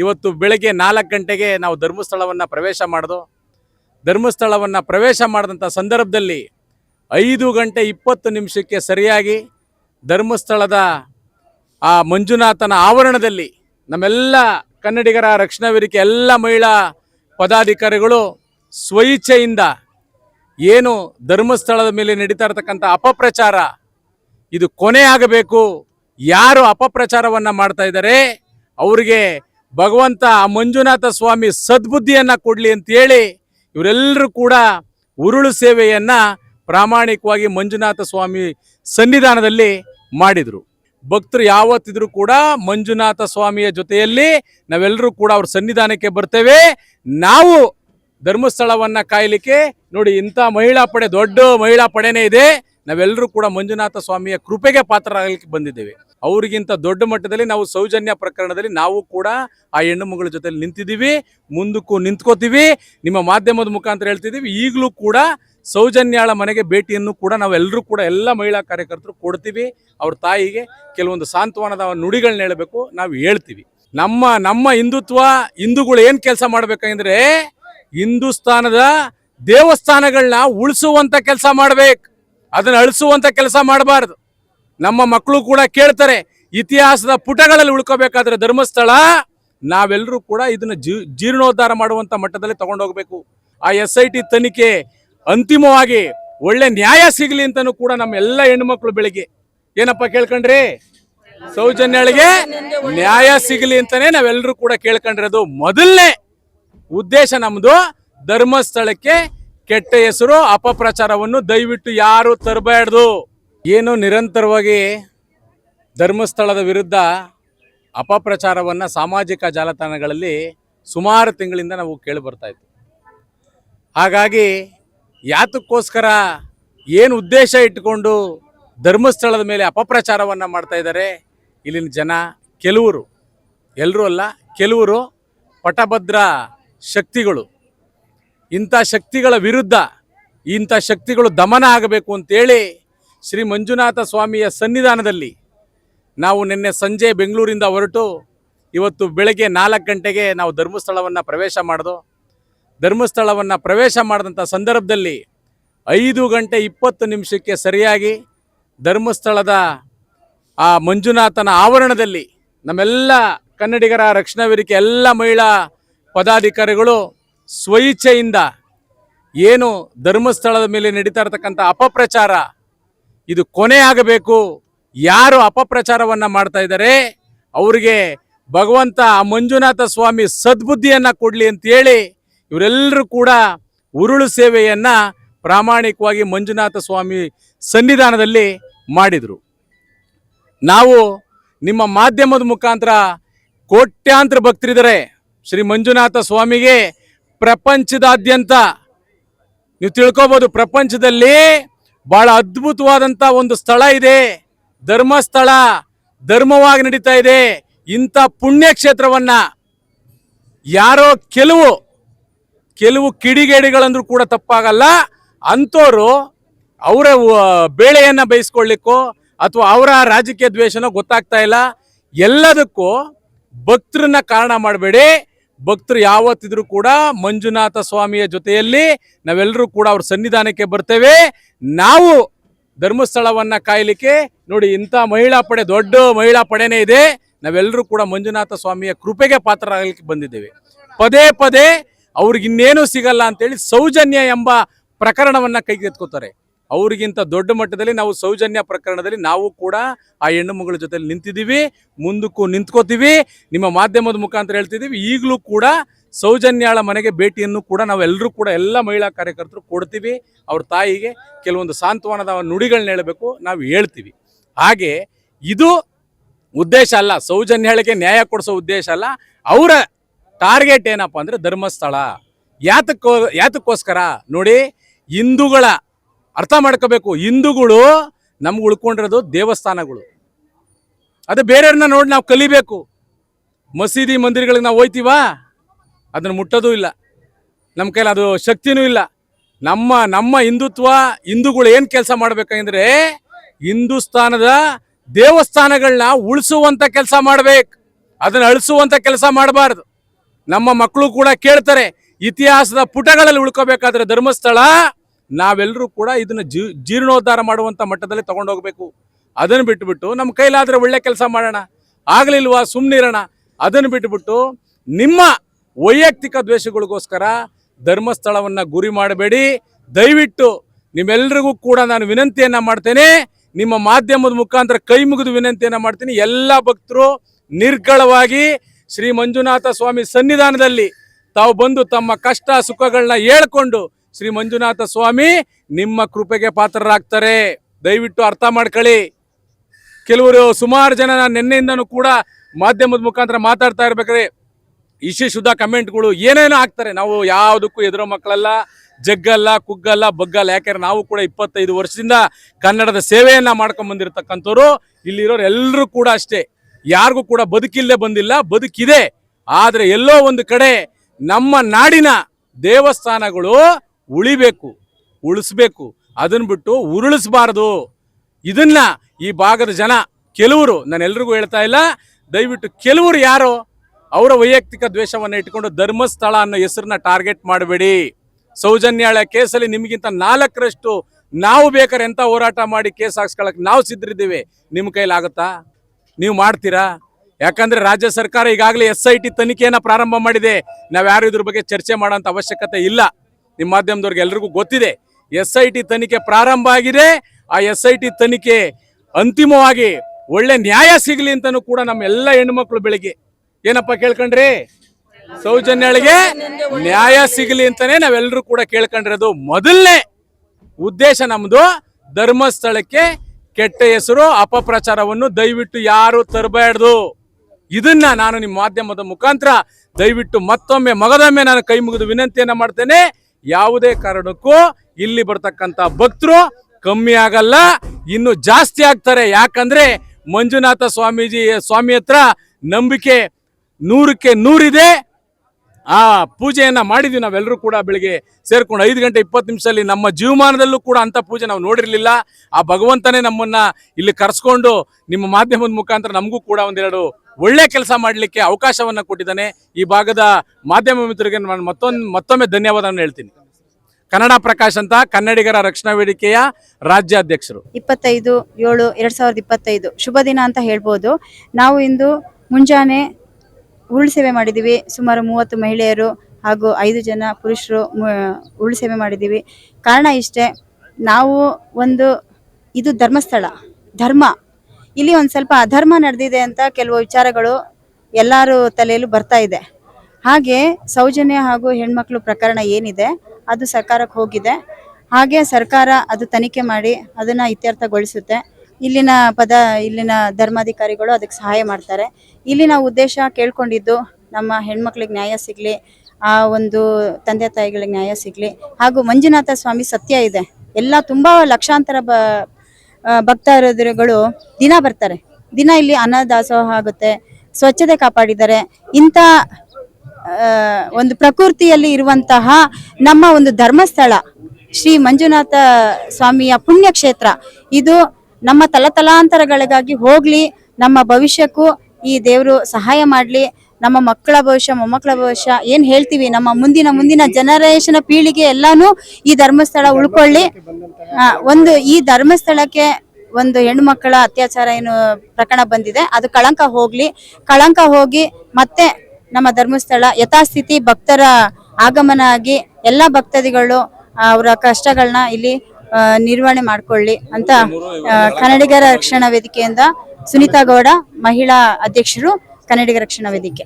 ಇವತ್ತು ಬೆಳಗ್ಗೆ ನಾಲ್ಕು ಗಂಟೆಗೆ ನಾವು ಧರ್ಮಸ್ಥಳವನ್ನು ಪ್ರವೇಶ ಮಾಡಿದು, ಧರ್ಮಸ್ಥಳವನ್ನು ಪ್ರವೇಶ ಮಾಡಿದಂಥ ಸಂದರ್ಭದಲ್ಲಿ ಐದು ಗಂಟೆ ಇಪ್ಪತ್ತು ನಿಮಿಷಕ್ಕೆ ಸರಿಯಾಗಿ ಧರ್ಮಸ್ಥಳದ ಆ ಮಂಜುನಾಥನ ಆವರಣದಲ್ಲಿ ನಮ್ಮೆಲ್ಲ ಕನ್ನಡಿಗರ ರಕ್ಷಣಾ ವೇದಿಕೆ ಎಲ್ಲ ಮಹಿಳಾ ಪದಾಧಿಕಾರಿಗಳು ಸ್ವಇಚ್ಛೆಯಿಂದ ಏನು ಧರ್ಮಸ್ಥಳದ ಮೇಲೆ ನಡೀತಾ ಇರತಕ್ಕಂಥ ಅಪಪ್ರಚಾರ ಇದು ಕೊನೆ ಆಗಬೇಕು. ಯಾರು ಅಪಪ್ರಚಾರವನ್ನು ಮಾಡ್ತಾ ಇದ್ದಾರೆ, ಅವರಿಗೆ ಭಗವಂತ ಮಂಜುನಾಥ ಸ್ವಾಮಿ ಸದ್ಬುದ್ಧಿಯನ್ನು ಕೊಡಲಿ ಅಂತ ಹೇಳಿ ಇವರೆಲ್ಲರೂ ಕೂಡ ಉರುಳು ಸೇವೆಯನ್ನು ಪ್ರಾಮಾಣಿಕವಾಗಿ ಮಂಜುನಾಥ ಸ್ವಾಮಿ ಸನ್ನಿಧಾನದಲ್ಲಿ ಮಾಡಿದರು. ಭಕ್ತರು ಯಾವತ್ತಿದ್ರು ಕೂಡ ಮಂಜುನಾಥ ಸ್ವಾಮಿಯ ಜೊತೆಯಲ್ಲಿ ನಾವೆಲ್ಲರೂ ಕೂಡ ಅವ್ರ ಸನ್ನಿಧಾನಕ್ಕೆ ಬರ್ತೇವೆ. ನಾವು ಧರ್ಮಸ್ಥಳವನ್ನು ಕಾಯಲಿಕ್ಕೆ ನೋಡಿ ಇಂಥ ಮಹಿಳಾ ಪಡೆ ದೊಡ್ಡ ಮಹಿಳಾ ಪಡೆನೇ ಇದೆ. ನಾವೆಲ್ಲರೂ ಕೂಡ ಮಂಜುನಾಥ ಸ್ವಾಮಿಯ ಕೃಪೆಗೆ ಪಾತ್ರರಾಗಲಿಕ್ಕೆ ಬಂದಿದ್ದೇವೆ. ಅವರಿಗಿಂತ ದೊಡ್ಡ ಮಟ್ಟದಲ್ಲಿ ನಾವು ಸೌಜನ್ಯ ಪ್ರಕರಣದಲ್ಲಿ ನಾವು ಕೂಡ ಆ ಹೆಣ್ಣು ಮಗಳ ಜೊತೆ ನಿಂತಿದ್ದೀವಿ, ಮುಂದಕ್ಕೂ ನಿಂತ್ಕೋತೀವಿ, ನಿಮ್ಮ ಮಾಧ್ಯಮದ ಮುಖಾಂತರ ಹೇಳ್ತಿದ್ದೀವಿ, ಈಗಲೂ ಕೂಡ ಸೌಜನ್ಯಾಳ ಮನೆಗೆ ಭೇಟಿಯನ್ನು ಕೂಡ ನಾವೆಲ್ಲರೂ ಕೂಡ ಎಲ್ಲ ಮಹಿಳಾ ಕಾರ್ಯಕರ್ತರು ಕೊಡ್ತೀವಿ. ಅವ್ರ ತಾಯಿಗೆ ಕೆಲವೊಂದು ಸಾಂತ್ವನದ ನುಡಿಗಳನ್ನ ಹೇಳಬೇಕು, ನಾವು ಹೇಳ್ತೀವಿ. ನಮ್ಮ ನಮ್ಮ ಹಿಂದುತ್ವ, ಹಿಂದೂಗಳು ಏನು ಕೆಲಸ ಮಾಡಬೇಕಂದ್ರೆ ಹಿಂದೂಸ್ತಾನದ ದೇವಸ್ಥಾನಗಳನ್ನ ಉಳಿಸುವಂತ ಕೆಲಸ ಮಾಡ್ಬೇಕು. ಅದನ್ನ ಅಳಿಸುವಂತ ಕೆಲಸ ಮಾಡಬಾರ್ದು. ನಮ್ಮ ಮಕ್ಕಳು ಕೂಡ ಕೇಳ್ತಾರೆ, ಇತಿಹಾಸದ ಪುಟಗಳಲ್ಲಿ ಉಳ್ಕೋಬೇಕಾದ್ರೆ ಧರ್ಮಸ್ಥಳ ನಾವೆಲ್ಲರೂ ಕೂಡ ಇದನ್ನ ಜೀರ್ಣೋದ್ಧಾರ ಮಾಡುವಂತ ಮಟ್ಟದಲ್ಲಿ ತಗೊಂಡೋಗ್ಬೇಕು ಆ ಎಸ್ ಐ ಟಿ ತನಿಖೆ ಅಂತಿಮವಾಗಿ ಒಳ್ಳೆ ನ್ಯಾಯ ಸಿಗಲಿ ಅಂತಾನು ಕೂಡ ನಮ್ಮ ಎಲ್ಲ ಹೆಣ್ಮಕ್ಳು ಬೆಳಿಗ್ಗೆ. ಏನಪ್ಪ ಕೇಳ್ಕೊಂಡ್ರಿ? ಸೌಜನ್ಯಳಿಗೆ ನ್ಯಾಯ ಸಿಗಲಿ ಅಂತಾನೆ ನಾವೆಲ್ಲರೂ ಕೂಡ ಕೇಳ್ಕೊಂಡಿರೋದು. ಮೊದಲನೇ ಉದ್ದೇಶ ನಮ್ಮದು ಧರ್ಮಸ್ಥಳಕ್ಕೆ ಕೆಟ್ಟ ಹೆಸರು, ಅಪಪ್ರಚಾರವನ್ನು ದಯವಿಟ್ಟು ಯಾರು ತರಬೇಡ್ದು ಏನು ನಿರಂತರವಾಗಿ ಧರ್ಮಸ್ಥಳದ ವಿರುದ್ಧ ಅಪಪ್ರಚಾರವನ್ನು ಸಾಮಾಜಿಕ ಜಾಲತಾಣಗಳಲ್ಲಿ ಸುಮಾರು ತಿಂಗಳಿಂದ ನಾವು ಕೇಳಿ ಬರ್ತಾ ಇತ್ತು ಹಾಗಾಗಿ ಯಾತಕ್ಕೋಸ್ಕರ ಏನು ಉದ್ದೇಶ ಇಟ್ಟುಕೊಂಡು ಧರ್ಮಸ್ಥಳದ ಮೇಲೆ ಅಪಪ್ರಚಾರವನ್ನು ಮಾಡ್ತಾ ಇದ್ದಾರೆ, ಇಲ್ಲಿನ ಜನ ಕೆಲವರು. ಎಲ್ಲರೂ ಅಲ್ಲ, ಕೆಲವರು ಪಟಭದ್ರ ಶಕ್ತಿಗಳು. ಇಂಥ ಶಕ್ತಿಗಳ ವಿರುದ್ಧ, ಇಂಥ ಶಕ್ತಿಗಳು ದಮನ ಆಗಬೇಕು ಅಂತೇಳಿ ಶ್ರೀ ಮಂಜುನಾಥ ಸ್ವಾಮಿಯ ಸನ್ನಿಧಾನದಲ್ಲಿ ನಾವು ನಿನ್ನೆ ಸಂಜೆ ಬೆಂಗಳೂರಿಂದ ಹೊರಟು ಇವತ್ತು ಬೆಳಗ್ಗೆ ನಾಲ್ಕು ಗಂಟೆಗೆ ನಾವು ಧರ್ಮಸ್ಥಳವನ್ನು ಪ್ರವೇಶ ಮಾಡಿದೋ, ಧರ್ಮಸ್ಥಳವನ್ನು ಪ್ರವೇಶ ಮಾಡಿದಂಥ ಸಂದರ್ಭದಲ್ಲಿ ಐದು ಗಂಟೆ ಇಪ್ಪತ್ತು ನಿಮಿಷಕ್ಕೆ ಸರಿಯಾಗಿ ಧರ್ಮಸ್ಥಳದ ಆ ಮಂಜುನಾಥನ ಆವರಣದಲ್ಲಿ ನಮ್ಮೆಲ್ಲ ಕನ್ನಡಿಗರ ರಕ್ಷಣಾ ವೇದಿಕೆ ಎಲ್ಲ ಮಹಿಳಾ ಪದಾಧಿಕಾರಿಗಳು ಸ್ವಇಚ್ಛೆಯಿಂದ ಏನು ಧರ್ಮಸ್ಥಳದ ಮೇಲೆ ನಡೀತಾ ಇರತಕ್ಕಂಥ ಅಪಪ್ರಚಾರ, ಇದು ಕೊನೆ ಆಗಬೇಕು. ಯಾರು ಅಪಪ್ರಚಾರವನ್ನು ಮಾಡ್ತಾ ಇದ್ದಾರೆ? ಅವರಿಗೆ ಭಗವಂತ ಮಂಜುನಾಥ ಸ್ವಾಮಿ ಸದ್ಬುದ್ಧಿಯನ್ನು ಕೊಡಲಿ ಅಂತೇಳಿ ಇವರೆಲ್ಲರೂ ಕೂಡ ಉರುಳು ಸೇವೆಯನ್ನು ಪ್ರಾಮಾಣಿಕವಾಗಿ ಮಂಜುನಾಥ ಸ್ವಾಮಿ ಸನ್ನಿಧಾನದಲ್ಲಿ ಮಾಡಿದರು. ನಾವು ನಿಮ್ಮ ಮಾಧ್ಯಮದ ಮುಖಾಂತರ ಕೋಟ್ಯಾಂತರ ಭಕ್ತರಿದ್ದಾರೆ. ಶ್ರೀ ಮಂಜುನಾಥ ಸ್ವಾಮಿಗೆ ಪ್ರಪಂಚದಾದ್ಯಂತ. ನೀವು ತಿಳ್ಕೋಬಹುದು ಪ್ರಪಂಚದಲ್ಲಿ ಬಹಳ ಅದ್ಭುತವಾದಂತ ಒಂದು ಸ್ಥಳ ಇದೆ. ಧರ್ಮಸ್ಥಳ, ಧರ್ಮವಾಗಿ ನಡೀತಾ ಇದೆ. ಇಂಥ ಪುಣ್ಯಕ್ಷೇತ್ರವನ್ನ ಯಾರೋ ಕೆಲವು ಕೆಲವು ಕಿಡಿಗೇಡಿಗಳಂದ್ರೂ ಕೂಡ ತಪ್ಪಾಗಲ್ಲ. ಅಂಥವ್ರು ಅವರ ಬೇಳೆಯನ್ನ ಬಯಸ್ಕೊಳ್ಲಿಕ್ಕೋ ಅಥವಾ ಅವರ ರಾಜಕೀಯ ದ್ವೇಷನೋ ಗೊತ್ತಾಗ್ತಾ ಇಲ್ಲ. ಎಲ್ಲದಕ್ಕೂ ಭಕ್ತರನ್ನ ಕಾರಣ ಮಾಡಬೇಡಿ. ಭಕ್ತರು ಯಾವತ್ತಿದ್ರು ಕೂಡ ಮಂಜುನಾಥ ಸ್ವಾಮಿಯ ಜೊತೆಯಲ್ಲಿ ನಾವೆಲ್ಲರೂ ಕೂಡ ಅವ್ರ ಸನ್ನಿಧಾನಕ್ಕೆ ಬರ್ತೇವೆ. ನಾವು ಧರ್ಮಸ್ಥಳವನ್ನ ಕಾಯಲಿಕ್ಕೆ ನೋಡಿ, ಇಂಥ ಮಹಿಳಾ ಪಡೆ, ದೊಡ್ಡ ಮಹಿಳಾ ಪಡೆನೇ ಇದೆ. ನಾವೆಲ್ಲರೂ ಕೂಡ ಮಂಜುನಾಥ ಸ್ವಾಮಿಯ ಕೃಪೆಗೆ ಪಾತ್ರರಾಗಲಿಕ್ಕೆ ಬಂದಿದ್ದೇವೆ. ಪದೇ ಪದೇ ಅವ್ರಿಗಿನ್ನೇನು ಸಿಗಲ್ಲ ಅಂತೇಳಿ ಸೌಜನ್ಯ ಎಂಬ ಪ್ರಕರಣವನ್ನ ಕೈಗೆತ್ಕೋತಾರೆ ಅವ್ರಿಗಿಂತ ದೊಡ್ಡ ಮಟ್ಟದಲ್ಲಿ ನಾವು ಸೌಜನ್ಯ ಪ್ರಕರಣದಲ್ಲಿ ನಾವು ಕೂಡ ಆ ಹೆಣ್ಣು ಮಗಳ ಜೊತೆ ನಿಂತಿದ್ದೀವಿ, ಮುಂದಕ್ಕೂ ನಿಂತ್ಕೋತೀವಿ. ನಿಮ್ಮ ಮಾಧ್ಯಮದ ಮುಖಾಂತರ ಹೇಳ್ತಿದ್ದೀವಿ. ಈಗಲೂ ಕೂಡ ಸೌಜನ್ಯಾಳ ಮನೆಗೆ ಭೇಟಿಯನ್ನು ಕೂಡ ನಾವೆಲ್ಲರೂ ಕೂಡ ಎಲ್ಲ ಮಹಿಳಾ ಕಾರ್ಯಕರ್ತರು ಕೊಡ್ತೀವಿ. ಅವ್ರ ತಾಯಿಗೆ ಕೆಲವೊಂದು ಸಾಂತ್ವನದ ನುಡಿಗಳನ್ನ ಹೇಳಬೇಕು, ನಾವು ಹೇಳ್ತೀವಿ. ಹಾಗೆ ಇದು ಉದ್ದೇಶ ಅಲ್ಲ, ಸೌಜನ್ಯಾಳಿಗೆ ನ್ಯಾಯ ಕೊಡಿಸೋ ಉದ್ದೇಶ ಅಲ್ಲ. ಅವರ ಟಾರ್ಗೆಟ್ ಏನಪ್ಪ ಅಂದ್ರೆ ಧರ್ಮಸ್ಥಳ. ಯಾತಕ್ಕೋ ಯಾತಕ್ಕೋಸ್ಕರ ನೋಡಿ, ಹಿಂದೂಗಳ ಅರ್ಥ ಮಾಡ್ಕೋಬೇಕು. ಹಿಂದೂಗಳು ನಮ್ಗೆ ಉಳ್ಕೊಂಡಿರೋದು ದೇವಸ್ಥಾನಗಳು. ಅದು ಬೇರೆಯವ್ರನ್ನ ನೋಡಿ ನಾವು ಕಲಿಬೇಕು. ಮಸೀದಿ ಮಂದಿರಗಳಿಗೆ ನಾವು ಹೋಯ್ತೀವಾ? ಅದನ್ನು ಮುಟ್ಟೋದು ಇಲ್ಲ. ನಮ್ಮ ಕೈಲಿ ಅದು ಶಕ್ತಿನೂ ಇಲ್ಲ. ನಮ್ಮ ನಮ್ಮ ಹಿಂದುತ್ವ, ಹಿಂದೂಗಳು ಏನು ಕೆಲಸ ಮಾಡ್ಬೇಕಂದ್ರೆ ಹಿಂದೂಸ್ತಾನದ ದೇವಸ್ಥಾನಗಳನ್ನ ಉಳಿಸುವಂಥ ಕೆಲಸ ಮಾಡ್ಬೇಕು. ಅದನ್ನ ಅಳಿಸುವಂಥ ಕೆಲಸ ಮಾಡಬಾರ್ದು. ನಮ್ಮ ಮಕ್ಕಳು ಕೂಡ ಕೇಳ್ತಾರೆ, ಇತಿಹಾಸದ ಪುಟಗಳಲ್ಲಿ ಉಳ್ಕೋಬೇಕಾದ್ರೆ ಧರ್ಮಸ್ಥಳ ನಾವೆಲ್ಲರೂ ಕೂಡ ಇದನ್ನ ಜೀ, ಜೀರ್ಣೋದ್ಧಾರ ಮಾಡುವಂತ ಮಟ್ಟದಲ್ಲಿ ತಗೊಂಡೋಗ್ಬೇಕು ಅದನ್ನು ಬಿಟ್ಟುಬಿಟ್ಟು ನಮ್ಮ ಕೈಲಾದರೆ ಒಳ್ಳೆ ಕೆಲಸ ಮಾಡೋಣ. ಆಗಲಿಲ್ವಾ ಸುಮ್ಮನಿರೋಣ ಅದನ್ನು ಬಿಟ್ಬಿಟ್ಟು ನಿಮ್ಮ ವೈಯಕ್ತಿಕ ದ್ವೇಷಗಳಿಗೋಸ್ಕರ ಧರ್ಮಸ್ಥಳವನ್ನು ಗುರಿ ಮಾಡಬೇಡಿ. ದಯವಿಟ್ಟು ನಿಮ್ಮೆಲ್ರಿಗೂ ಕೂಡ ನಾನು ವಿನಂತಿಯನ್ನು ಮಾಡ್ತೇನೆ. ನಿಮ್ಮ ಮಾಧ್ಯಮದ ಮುಖಾಂತರ ಕೈ ಮುಗಿದು ವಿನಂತಿಯನ್ನು ಮಾಡ್ತೀನಿ. ಎಲ್ಲ ಭಕ್ತರು ನಿರ್ಗಳವಾಗಿ ಶ್ರೀ ಮಂಜುನಾಥ ಸ್ವಾಮಿ ಸನ್ನಿಧಾನದಲ್ಲಿ ತಾವು ಬಂದು ತಮ್ಮ ಕಷ್ಟ ಸುಖಗಳನ್ನ ಹೇಳ್ಕೊಂಡು ಶ್ರೀ ಮಂಜುನಾಥ ಸ್ವಾಮಿ, ನಿಮ್ಮ ಕೃಪೆಗೆ ಪಾತ್ರರಾಗ್ತಾರೆ. ದಯವಿಟ್ಟು ಅರ್ಥ ಮಾಡ್ಕೊಳ್ಳಿ. ಕೆಲವರು ಸುಮಾರು ಜನ ನಾನು ನಿನ್ನೆಯಿಂದನೂ ಕೂಡ ಮಾಧ್ಯಮದ ಮುಖಾಂತರ ಮಾತಾಡ್ತಾ ಇರ್ಬೇಕಾದ್ರೆ ಇಶಿ ಶುದ್ಧ ಕಮೆಂಟ್ಗಳು ಏನೇನೋ ಹಾಕ್ತಾರೆ. ನಾವು ಯಾವುದಕ್ಕೂ ಎದುರೋ ಮಕ್ಕಳಲ್ಲ, ಜಗ್ಗಲ್ಲ, ಕುಗ್ಗಲ್ಲ, ಬಗ್ಗಲ್ಲ. ಯಾಕಂದ್ರೆ ನಾವು ಕೂಡ ಇಪ್ಪತ್ತೈದು ವರ್ಷದಿಂದ ಕನ್ನಡದ ಸೇವೆಯನ್ನು ಮಾಡ್ಕೊಂಡ್ ಬಂದಿರತಕ್ಕಂಥವ್ರು. ಇಲ್ಲಿರೋರು ಎಲ್ಲರೂ ಕೂಡ ಅಷ್ಟೇ. ಯಾರಿಗೂ ಕೂಡ ಬದುಕಿಲ್ಲದೆ ಬಂದಿಲ್ಲ, ಬದುಕಿದೆ. ಆದರೆ ಎಲ್ಲೋ ಒಂದು ಕಡೆ ನಮ್ಮ ನಾಡಿನ ದೇವಸ್ಥಾನಗಳು ಉಳಿಬೇಕು, ಉಳಿಸ್ಬೇಕು, ಅದನ್ನು ಬಿಟ್ಟು ಉರುಳಿಸ್ಬಾರ್ದು. ಇದನ್ನ ಈ ಭಾಗದ ಜನ, ಕೆಲವರು ನಾನು ಎಲ್ರಿಗೂ ಹೇಳ್ತಾ ಇಲ್ಲ, ದಯವಿಟ್ಟು ಕೆಲವರು ಯಾರು, ಅವರ ವೈಯಕ್ತಿಕ ದ್ವೇಷವನ್ನು ಇಟ್ಕೊಂಡು ಧರ್ಮಸ್ಥಳ ಅನ್ನೋ ಹೆಸರನ್ನ ಟಾರ್ಗೆಟ್ ಮಾಡಬೇಡಿ. ಸೌಜನ್ಯಾಳ ಕೇಸಲ್ಲಿ ನಿಮಗಿಂತ ನಾಲ್ಕರಷ್ಟು ನಾವು ಬೇಕಾದ್ರೆ ಎಂಥ ಹೋರಾಟ ಮಾಡಿ ಕೇಸ್ ಹಾಕ್ಸ್ಕೊಳಕ್ಕೆ ನಾವು ಸಿದ್ಧರಿದ್ದೀವಿ. ನಿಮ್ಮ ಕೈಲಾಗುತ್ತಾ ನೀವು ಮಾಡ್ತೀರಾ? ಯಾಕಂದ್ರೆ ರಾಜ್ಯ ಸರ್ಕಾರ ಈಗಾಗಲೇ ಎಸ್ ಐ ಟಿ ತನಿಖೆಯನ್ನು ಪ್ರಾರಂಭ ಮಾಡಿದೆ. ನಾವು ಯಾರು ಇದ್ರ ಬಗ್ಗೆ ಚರ್ಚೆ ಮಾಡೋಂಥ ಅವಶ್ಯಕತೆ ಇಲ್ಲ. ನಿಮ್ಮ ಮಾಧ್ಯಮದವ್ರಿಗೆ ಎಲ್ರಿಗೂ ಗೊತ್ತಿದೆ, ಎಸ್ ಐ ಟಿ ತನಿಖೆ ಪ್ರಾರಂಭ ಆಗಿದೆ. ಆ ಎಸ್ ಐ ಟಿ ತನಿಖೆ ಅಂತಿಮವಾಗಿ ಒಳ್ಳೆ ನ್ಯಾಯ ಸಿಗಲಿ ಅಂತಲೂ ಕೂಡ ನಮ್ಮ ಎಲ್ಲ ಹೆಣ್ಮಕ್ಳು ಬೆಳಿಗ್ಗೆ. ಏನಪ್ಪ ಕೇಳ್ಕೊಂಡ್ರಿ? ಸೌಜನ್ಯಳಿಗೆ ನ್ಯಾಯ ಸಿಗಲಿ ಅಂತಾನೆ ನಾವೆಲ್ಲರೂ ಕೂಡ ಕೇಳ್ಕೊಂಡಿರೋದು. ಮೊದಲನೇ ಉದ್ದೇಶ ನಮ್ಮದು ಧರ್ಮಸ್ಥಳಕ್ಕೆ ಕೆಟ್ಟ ಹೆಸರು, ಅಪಪ್ರಚಾರವನ್ನು ದಯವಿಟ್ಟು ಯಾರು ತರಬೇಡ್ದು ಇದನ್ನ ನಾನು ನಿಮ್ಮ ಮಾಧ್ಯಮದ ಮುಖಾಂತರ ದಯವಿಟ್ಟು ಮತ್ತೊಮ್ಮೆ, ಮಗದೊಮ್ಮೆ ನಾನು ಕೈ ಮುಗಿದು ವಿನಂತಿಯನ್ನ ಮಾಡ್ತೇನೆ. ಯಾವುದೇ ಕಾರಣಕ್ಕೂ ಇಲ್ಲಿ ಬರ್ತಕ್ಕಂತ ಭಕ್ತರು ಕಮ್ಮಿ ಆಗಲ್ಲ, ಇನ್ನು ಜಾಸ್ತಿ ಆಗ್ತಾರೆ. ಯಾಕಂದ್ರೆ ಮಂಜುನಾಥ ಸ್ವಾಮೀಜಿ, ಸ್ವಾಮಿ ಹತ್ರ ನಂಬಿಕೆ ನೂರಕ್ಕೆ ನೂರಿದೆ. ಆ ಪೂಜೆಯನ್ನು ಮಾಡಿದ್ವಿ ನಾವೆಲ್ಲರೂ ಕೂಡ ಬೆಳಿಗ್ಗೆ ಸೇರ್ಕೊಂಡು ಐದು ಗಂಟೆ ಇಪ್ಪತ್ತು ನಿಮಿಷದಲ್ಲಿ ನಮ್ಮ ಜೀವಮಾನದಲ್ಲೂ ಕೂಡ ಅಂತ ಪೂಜೆ ನಾವು ನೋಡಿರಲಿಲ್ಲ. ಆ ಭಗವಂತನೇ ನಮ್ಮನ್ನ ಇಲ್ಲಿ ಕರೆಸ್ಕೊಂಡು ನಿಮ್ಮ ಮಾಧ್ಯಮದ ಮುಖಾಂತರ ನಮಗೂ ಕೂಡ ಒಂದೆರಡು ಒಳ್ಳೆ ಕೆಲಸ ಮಾಡಲಿಕ್ಕೆ ಅವಕಾಶವನ್ನು ಕೊಟ್ಟಿದ್ದಾನೆ. ಈ ಭಾಗದ ಮಾಧ್ಯಮ ಮಿತ್ರರಿಗೆ ನಾನು ಮತ್ತೊಂದು ಮತ್ತೊಮ್ಮೆ ಧನ್ಯವಾದವನ್ನು ಹೇಳ್ತೀನಿ. ಕನ್ನಡ ಪ್ರಕಾಶ್ ಅಂತ ಕನ್ನಡಿಗರ ರಕ್ಷಣಾ ವೇದಿಕೆಯ ರಾಜ್ಯಾಧ್ಯಕ್ಷರು. ಇಪ್ಪತ್ತೈದು, ಏಳು, ಎರಡು ಸಾವಿರದ ಇಪ್ಪತ್ತೈದು. ಶುಭ ದಿನ ಅಂತ ಹೇಳ್ಬೋದು. ನಾವು ಇಂದು ಮುಂಜಾನೆ ಉರುಳು ಸೇವೆ ಮಾಡಿದ್ದೀವಿ. ಸುಮಾರು ಮೂವತ್ತು ಮಹಿಳೆಯರು ಹಾಗೂ ಐದು ಜನ ಪುರುಷರು ಉರುಳು ಸೇವೆ ಮಾಡಿದ್ದೀವಿ. ಕಾರಣ ಇಷ್ಟೇ, ನಾವು ಒಂದು ಇದು ಧರ್ಮಸ್ಥಳ, ಧರ್ಮ. ಇಲ್ಲಿ ಒಂದು ಸ್ವಲ್ಪ ಅಧರ್ಮ ನಡೆದಿದೆ ಅಂತ ಕೆಲವು ವಿಚಾರಗಳು ಎಲ್ಲರೂ ತಲೆಯಲ್ಲೂ ಬರ್ತಾ ಇದೆ. ಹಾಗೆ ಸೌಜನ್ಯ ಹಾಗೂ ಹೆಣ್ಮಕ್ಳು ಪ್ರಕರಣ ಏನಿದೆ, ಅದು ಸರ್ಕಾರಕ್ಕೆ ಹೋಗಿದೆ. ಹಾಗೆ ಸರ್ಕಾರ ಅದು ತನಿಖೆ ಮಾಡಿ ಅದನ್ನ ಇತ್ಯರ್ಥಗೊಳಿಸುತ್ತೆ. ಇಲ್ಲಿನ ಪದ, ಇಲ್ಲಿನ ಧರ್ಮಾಧಿಕಾರಿಗಳು ಅದಕ್ಕೆ ಸಹಾಯ ಮಾಡ್ತಾರೆ. ಇಲ್ಲಿನ ಉದ್ದೇಶ ಕೇಳ್ಕೊಂಡಿದ್ದು ನಮ್ಮ ಹೆಣ್ಮಕ್ಳಿಗೆ ನ್ಯಾಯ ಸಿಗಲಿ, ಆ ಒಂದು ತಂದೆ ತಾಯಿಗಳಿಗೆ ನ್ಯಾಯ ಸಿಗಲಿ, ಹಾಗೂ ಮಂಜುನಾಥ ಸ್ವಾಮಿ ಸತ್ಯ ಇದೆ. ಎಲ್ಲ ತುಂಬ ಲಕ್ಷಾಂತರ ಬ ಭಕ್ತಾದಿಗಳು ದಿನ ಬರ್ತಾರೆ. ದಿನ ಇಲ್ಲಿ ಅನ್ನದಾಸೋಹ ಆಗುತ್ತೆ, ಸ್ವಚ್ಛತೆ ಕಾಪಾಡಿದ್ದಾರೆ. ಇಂಥ ಒಂದು ಪ್ರಕೃತಿಯಲ್ಲಿ ಇರುವಂತಹ ನಮ್ಮ ಒಂದು ಧರ್ಮಸ್ಥಳ, ಶ್ರೀ ಮಂಜುನಾಥ ಸ್ವಾಮಿಯ ಪುಣ್ಯಕ್ಷೇತ್ರ, ಇದು ನಮ್ಮ ತಲತಲಾಂತರಗಳಿಗಾಗಿ ಹೋಗ್ಲಿ, ನಮ್ಮ ಭವಿಷ್ಯಕ್ಕೂ ಈ ದೇವರು ಸಹಾಯ ಮಾಡಲಿ. ನಮ್ಮ ಮಕ್ಕಳ ಭವಿಷ್ಯ, ಮೊಮ್ಮಕ್ಕಳ ಭವಿಷ್ಯ, ಏನ್ ಹೇಳ್ತೀವಿ? ನಮ್ಮ ಮುಂದಿನ ಮುಂದಿನ ಜನರೇಷನ್ ಪೀಳಿಗೆ ಎಲ್ಲಾನು ಈ ಧರ್ಮಸ್ಥಳ ಉಳ್ಕೊಳ್ಳಿ. ಒಂದು ಈ ಧರ್ಮಸ್ಥಳಕ್ಕೆ ಒಂದು ಹೆಣ್ಣು ಮಕ್ಕಳ ಅತ್ಯಾಚಾರ ಏನು ಪ್ರಕರಣ ಬಂದಿದೆ, ಅದು ಕಳಂಕ ಹೋಗ್ಲಿ. ಕಳಂಕ ಹೋಗಿ ಮತ್ತೆ ನಮ್ಮ ಧರ್ಮಸ್ಥಳ ಯಥಾಸ್ಥಿತಿ ಭಕ್ತರ ಆಗಮನ ಆಗಿ ಎಲ್ಲ ಭಕ್ತಾದಿಗಳು ಅವರ ಕಷ್ಟಗಳನ್ನ ಇಲ್ಲಿ ನಿರ್ವಹಣೆ ಮಾಡ್ಕೊಳ್ಳಿ ಅಂತ ಕನ್ನಡಿಗರ ರಕ್ಷಣಾ ವೇದಿಕೆಯಿಂದ ಸುನೀತಾ ಗೌಡ, ಮಹಿಳಾ ಅಧ್ಯಕ್ಷರು ಕನ್ನಡಿಗರ ರಕ್ಷಣಾ ವೇದಿಕೆ